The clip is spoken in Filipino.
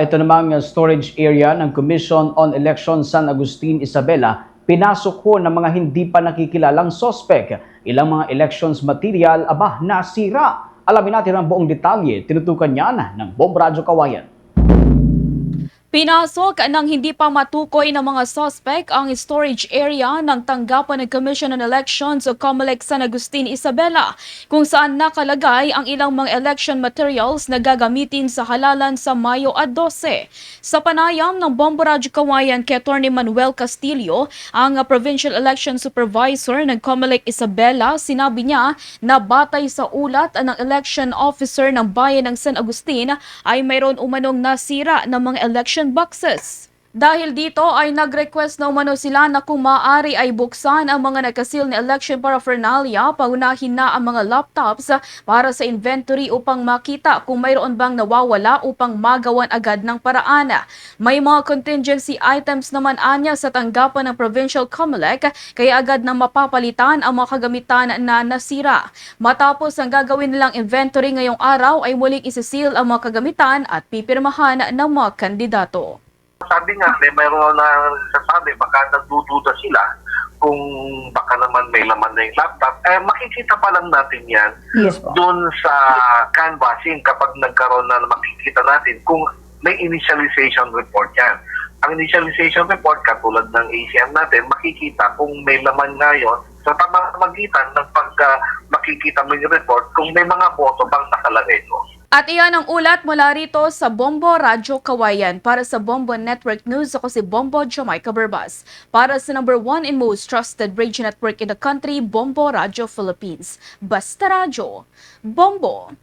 Ito namang storage area ng Commission on Elections San Agustin Isabela, pinasok ko ng mga hindi pa nakikilalang sospek. Ilang mga elections material, aba, nasira. Alamin natin ang buong detalye, tinutukan niyan ng Bomb Radyo Kawayan. Pinasok ng hindi pa matukoy ng mga suspect ang storage area ng tanggapan ng Commission on Elections o COMELEC San Agustin Isabela kung saan nakalagay ang ilang mga election materials na gagamitin sa halalan sa Mayo at 12. Sa panayam ng Bombo Radyo Kawayan kay Atty. Manuel Castillo, ang Provincial Election Supervisor ng COMELEC Isabela, sinabi niya na batay sa ulat ng election officer ng bayan ng San Agustin ay mayroon umanong nasira ng mga election boxes. Dahil dito ay nag-request na umano sila na kung maaari ay buksan ang mga nakasil na election paraphernalia, paunahin na ang mga laptops para sa inventory upang makita kung mayroon bang nawawala upang magawan agad ng paraan. May mga contingency items naman anya sa tanggapan ng Provincial COMELEC kaya agad na mapapalitan ang mga kagamitan na nasira. Matapos ang gagawin nilang inventory ngayong araw ay muling isisil ang mga kagamitan at pipirmahan ng mga kandidato. Sabi nga, may mayroon na sasabi, baka nagdududa sila kung baka naman may laman na yung laptop. Eh, makikita pa lang natin yan Yes po. doon sa canvassing kapag nagkaroon na makikita natin kung may initialization report yan. Ang initialization report, katulad ng ACM natin, makikita kung may laman nga yun sa pamamagitan ng pag ah, makikita mo yung report kung may mga boto bang nakalagay doon. At iyan ang ulat mula rito sa Bombo Radyo Kawayan. Para sa Bombo Network News, ako si Bombo Jamaica Berbas. Para sa number one and most trusted radio network in the country, Bombo Radyo Philippines. Basta Radyo. Bombo!